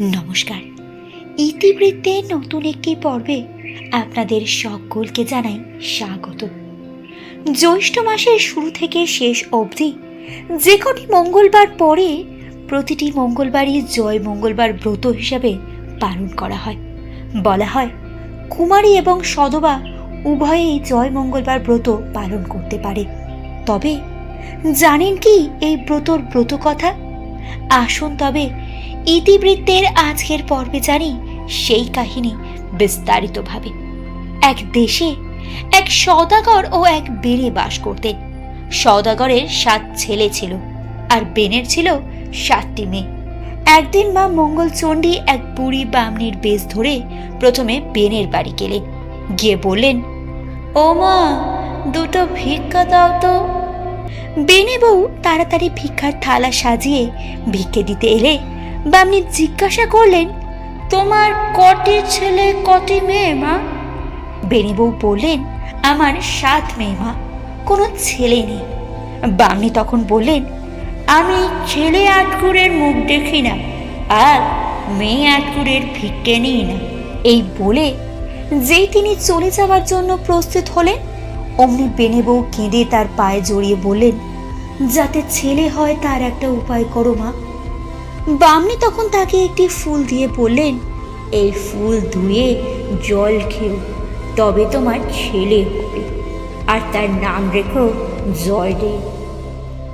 নমস্কার। ইতিবৃত্তে নতুন একটি পর্বে আপনাদের সকলকে জানাই স্বাগত। জ্যৈষ্ঠ মাসের শুরু থেকে শেষ অবধি যে কটি মঙ্গলবার পরে প্রতিটি মঙ্গলবারই জয় মঙ্গলবার ব্রত হিসাবে পালন করা হয়। বলা হয়, কুমারী এবং সদবা উভয়েই জয় মঙ্গলবার ব্রত পালন করতে পারে। তবে জানেন কি এই ব্রতর ব্রত কথা? আসুন তবে ইতিবৃত্তের আজকের পর্বে জানি সেই কাহিনী বিস্তারিতভাবে। এক দেশে এক সদাগর ও এক বেনে বাস করতেন। সদাগরের সাত ছেলে ছিল আর বেনের ছিল সাতটি মেয়ে। একদিন মা মঙ্গলচণ্ডী এক বুড়ি বামনির বেশ ধরে প্রথমে বেনের বাড়ি গেলেন। গিয়ে বললেন, ও মা, দুটো ভিক্ষা দাও তো। বেনে বউ তাড়াতাড়ি ভিক্ষার থালা সাজিয়ে ভিক্ষে দিতে এলে বামনি জিজ্ঞাসা করলেন, তোমার কটি ছেলে, কটি মেয়ে, মা? বেনে বউ বললেন, আমার সাত মেয়ে, মা, কোনো ছেলে নেই। বামনি তখন বললেন, আমি ছেলে আটকুরের মুখ দেখি না, আর মেয়ে আটকুরের ভিক্ষে নিই না। এই বলে যেই তিনি চলে যাওয়ার জন্য প্রস্তুত হলেন, অমনি বেনে বউ কেঁদে তার পায়ে জড়িয়ে বললেন, যাতে ছেলে হয় তার একটা উপায় করো, মা। বামনি তখন তাকে একটি ফুল দিয়ে বললেন, এই ফুল ধুয়ে জল খেও, তবে তোমার ছেলে হবে, আর তার নাম রেখো জয়দেব।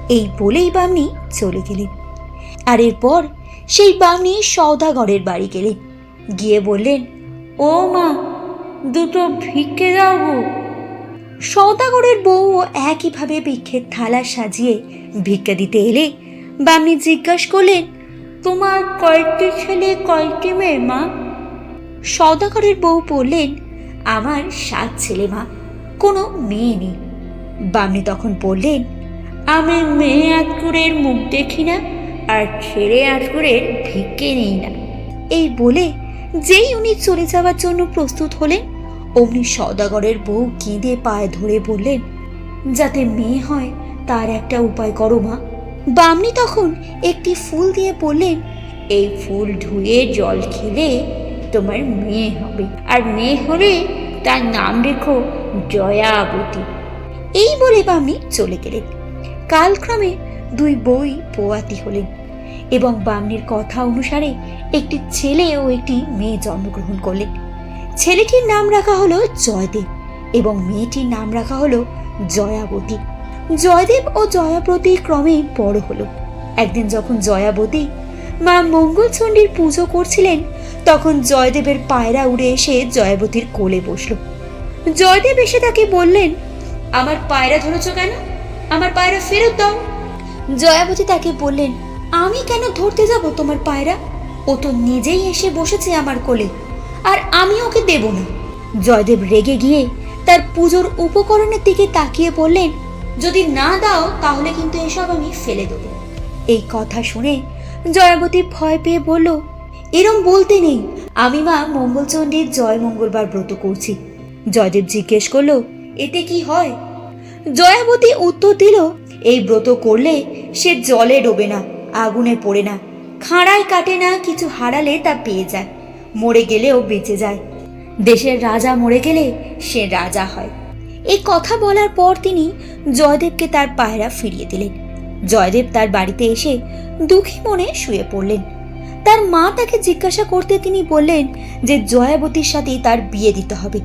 এই বলেই বামনি চলে গেলেন। আর এরপর সেই বামনি সৌদাগরের বাড়ি গেলেন। গিয়ে বললেন, ও মা, দুটো ভিক্ষে দাও গো। সৌদাগরের বউও একইভাবে ভিক্ষের থালা সাজিয়ে ভিক্ষা দিতে এলে বামনি জিজ্ঞাসা করলেন তোমার কয়েকটি ছেলে কয়েকটি মেয়ে, মা? সৌদাগরের বউ বললেন, আমার সাত ছেলে, মা। কোনো মেয়ে নেই। বামনি তখন বললেন আমি মেয়ে আটকুরের মুখ দেখি না, আর ছেলে আটকুরের ভিক্ষে নেই না। এই বলে যেই উনি চলে যাওয়ার জন্য প্রস্তুত হলেন, অমনি সদাগরের বউ কেঁদে পায়ে ধরে বললেন, যাতে মেয়ে হয়, তার একটা উপায় করো, মা। বামনি তখন একটি ফুল দিয়ে বললেন, এই ফুল ধুয়ে জল খেলে তোমার মেয়ে হবে। আর মেয়ে হলে তার নাম রেখো জয়াবতী। এই বলে বামনি চলে গেলেন। কালক্রমে দুই বই পোয়াতি হলেন এবং বামনির কথা অনুসারে একটি ছেলে ও একটি মেয়ে জন্মগ্রহণ করলেন। ছেলেটির নাম রাখা হলো জয়দেব এবং মেয়েটির নাম রাখা হলো জয়াবতী। জয়দেব ও জয়াবতী ক্রমে বড় হলো। একদিন যখন জয়াবতী মা মঙ্গলচণ্ডীর পুজো করছিলেন, তখন জয়দেবের পায়রা উড়ে এসে জয়াবতীর কোলে বসল। জয়দেব এসে তাকে বললেন, আমার পায়রা ধরেছ কেন? আমার পায়রা ফেরত দাও। জয়াবতী তাকে বললেন, আমি কেন ধরতে যাব তোমার পায়রা? ও তো নিজেই এসে বসেছে আমার কোলে, আর আমি ওকে দেব না। জয়দেব রেগে গিয়ে তার পুজোর উপকরণের দিকে তাকিয়ে বললেন যদি না দাও, তাহলে কিন্তু এসব আমি ফেলে দেবো। এই কথা শুনে জয়াবতী ভয় পেয়ে বলল, এরম বলতে নেই। আমি মা মঙ্গলচণ্ডীর জয় মঙ্গলবার ব্রত করছি। জয়দেব জিজ্ঞেস করল, এতে কি হয়? জয়াবতী উত্তর দিল, এই ব্রত করলে সে জলে ডোবে না, আগুনে পড়ে না। খাঁড়ায় কাটে না, কিছু হারালে তা পেয়ে যায়। মরে গেলেও বেঁচে যায়। দেশের রাজা মরে গেলে সে রাজা হয়। এই কথা বলার পর তিনি জয়দেবকে তার পায়রা ফিরিয়ে দিলেন। জয়দেব তার বাড়িতে এসে দুঃখী মনে শুয়ে পড়লেন। তার মা তাকে জিজ্ঞাসা করতে তিনি বললেন যে, জয়াবতীর সাথে তার বিয়ে দিতে হবে।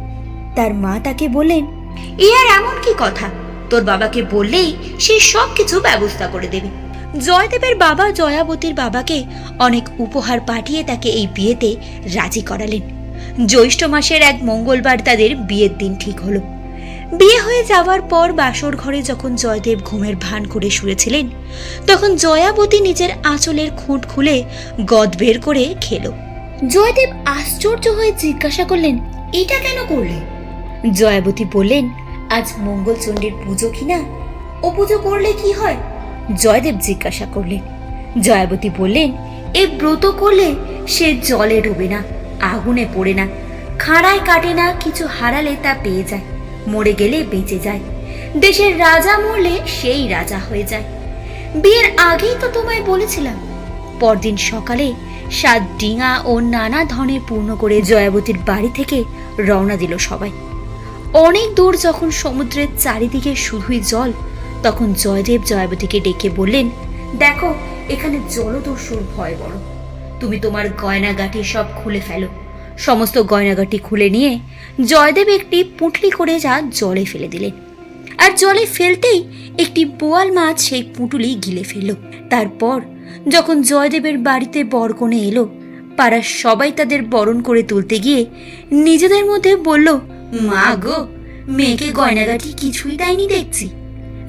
তার মা তাকে বললেন, এ আর এমন কি কথা? তোর বাবাকে বললেই সে সব কিছু ব্যবস্থা করে দেবে। জয়দেবের বাবা জয়াবতীর বাবাকে অনেক উপহার পাঠিয়ে তাকে এই বিয়েতে রাজি করালেন। জ্যৈষ্ঠ মাসের এক মঙ্গলবার তাদের বিয়ের দিন ঠিক হলো। বিয়ে হয়ে যাওয়ার পর বাসর ঘরে যখন জয়দেব ঘুমের ভান করে শুয়েছিলেন, তখন জয়াবতী নিজের আঁচলের খুঁট খুলে গদ বের করে খেলো। জয়দেব আশ্চর্য হয়ে জিজ্ঞাসা করলেন, এটা কেন করলে? জয়াবতী বললেন, আজ মঙ্গলচণ্ডীর পুজো কিনা? ও পুজো করলে কি হয়? জয়দেব জিজ্ঞাসা করলেন। জয়াবতী বললেন, এ ব্রত করলে সে জলে ডোবে না, আগুনে পড়ে না, খাড়ায় কাটে না, কিছু হারালে তা পেয়ে যায়। মরে গেলে বেঁচে যায়। দেশের রাজা মরলে সেই রাজা হয়ে যায়। বিয়ের আগেই তো তোমায় বলেছিলাম। পরদিন সকালে সাত ডিঙা ও নানা ধনে পূর্ণ করে জয়াবতীর বাড়ি থেকে রওনা দিল সবাই। অনেক দূর যখন সমুদ্রের চারিদিকে শুধুই জল, তখন জয়দেব জয়াবতীকে ডেকে বললেন, দেখো, এখানে জলদস্যুর ভয় বড়। তুমি তোমার গয়নাগাটি সব খুলে ফেলো। সমস্ত গয়নাগাটি খুলে নিয়ে জয়দেব একটি পুঁটলি করে যা জলে ফেলে দিলেন। আর জলে ফেলতেই একটি বোয়াল মাছ সেই পুঁটুলি গিলে ফেলল। তারপর যখন জয়দেবের বাড়িতে বরকনে এলো, পাড়ার সবাই তাদের বরণ করে তুলতে গিয়ে নিজেদের মধ্যে বলল, মা গো, মেয়েকে গয়নাগাটি কিছুই দেয়নি দেখছি।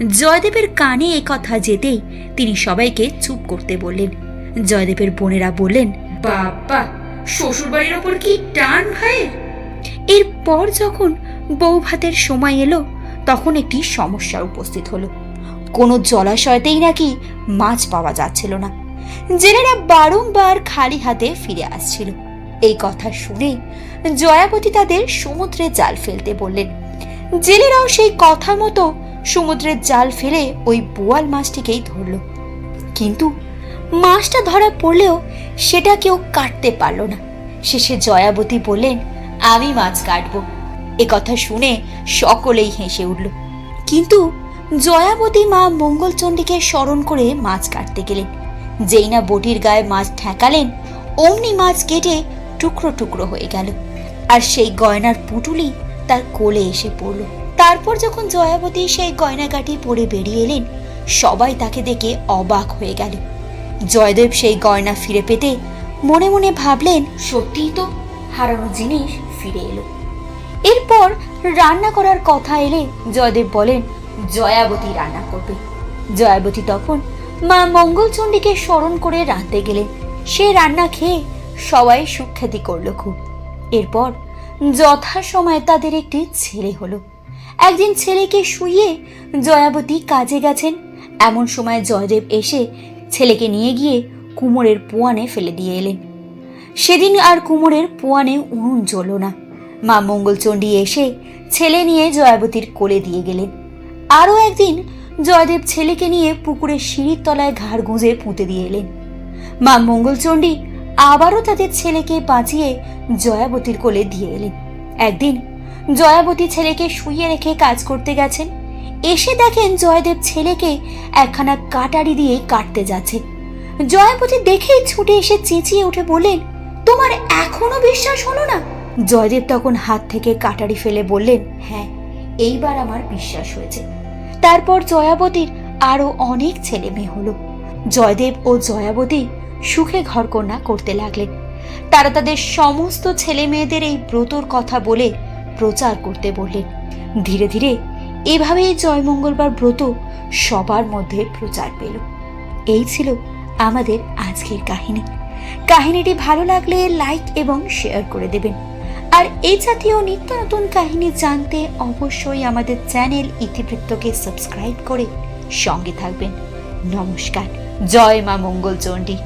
জয়দেবের কানে এ কথা যেতেই তিনি সবাইকে চুপ করতে বললেন। জয়দেবের বোনেরা বললেন বাবা শ্বশুর বাড়ির ওপর কি টান ভাইয়ের এরপর যখন বউ ভাতের সময় এলো, তখন একটি সমস্যা উপস্থিত হলো। কোনো জলাশয়তেই নাকি মাছ পাওয়া যাচ্ছিল না। জেলেরা বারংবার খালি হাতে ফিরে আসছিল। এই কথা শুনে জয়াবতী তাদের সমুদ্রে জাল ফেলতে বললেন, জেলেরাও সেই কথা মতো সমুদ্রের জাল ফেলে ওই বোয়াল মাছটিকেই ধরল। কিন্তু মাছটা ধরা পড়লেও সেটা কেউ কাটতে পারল না। শেষে জয়াবতী বললেন, আমি মাছ কাটবো। এ কথা শুনে সকলেই হেসে উঠল। কিন্তু জয়াবতী মা মঙ্গলচণ্ডীকে স্মরণ করে মাছ কাটতে গেলেন। যেই না বটির গায়ে মাছ ঠেকালেন, অমনি মাছ কেটে টুকরো টুকরো হয়ে গেল। আর সেই গয়নার পুটুলি তার কোলে এসে পড়ল। তারপর যখন জয়াবতী সেই গয়নাগাটি পরে বেরিয়ে এলেন, সবাই তাকে দেখে অবাক হয়ে গেল। জয়দেব সেই গয়না ফিরে পেতে মনে মনে ভাবলেন, সত্যিই তো হারানো জিনিস ফিরে এলো। এরপর রান্না করার কথা এলে জয়দেব বলেন, জয়াবতী রান্না করবে। জয়াবতী তখন মা মঙ্গলচণ্ডীকে স্মরণ করে রাঁধতে গেলেন। সে রান্না খেয়ে সবাই সুখ্যাতি করল খুব। এরপর যথাসময়ে তাদের একটি ছেলে হলো। একদিন ছেলেকে শুইয়ে জয়াবতী কাজে গেছেন। এমন সময় জয়দেব এসে ছেলেকে নিয়ে গিয়ে কুমোরের পোয়ানে ফেলে দিয়ে এলেন। সেদিন আর কুমোরের পোয়ানে উনুন জ্বলল না। মা মঙ্গলচণ্ডী এসে ছেলে নিয়ে জয়াবতীর কোলে দিয়ে গেলেন। আরও একদিন জয়দেব ছেলেকে নিয়ে পুকুরের সিঁড়ির তলায় ঘাড় গুঁজে পুঁতে দিয়ে এলেন। মা মঙ্গলচণ্ডী আবারও তাদের ছেলেকে বাঁচিয়ে জয়াবতীর কোলে দিয়ে এলেন। একদিন জয়াবতী ছেলেকে শুইয়ে রেখে কাজ করতে গেছেন। এসে দেখেন জয়দেব ছেলেকে একখানা কাটারি দিয়ে কাটতে যাচ্ছে। জয়াবতী দেখেই ছুটে এসে চেঁচিয়ে উঠে বললেন, তোমার এখনও বিশ্বাস হলো না? জয়দেব তখন হাত থেকে কাটারি ফেলে বললেন হ্যাঁ এইবার আমার বিশ্বাস হয়েছে। তারপর জয়াবতীর আরও অনেক ছেলে মেয়ে হলো। জয়দেব ও জয়াবতী সুখে ঘরকন্যা করতে লাগলেন। তারা তাদের সমস্ত ছেলে মেয়েদের এই ব্রতর কথা বলে প্রচার করতে বললেন। ধীরে ধীরে এভাবেই জয়মঙ্গলবার ব্রত সবার মধ্যে প্রচার পেল। এই ছিল আমাদের আজকের কাহিনী। কাহিনীটি ভালো লাগলে লাইক এবং শেয়ার করে দেবেন। আর এই জাতীয় নিত্য নতুন কাহিনী জানতে অবশ্যই আমাদের চ্যানেল ইতিবৃত্তকে সাবস্ক্রাইব করে সঙ্গে থাকবেন। নমস্কার, জয় মা মঙ্গলচণ্ডী।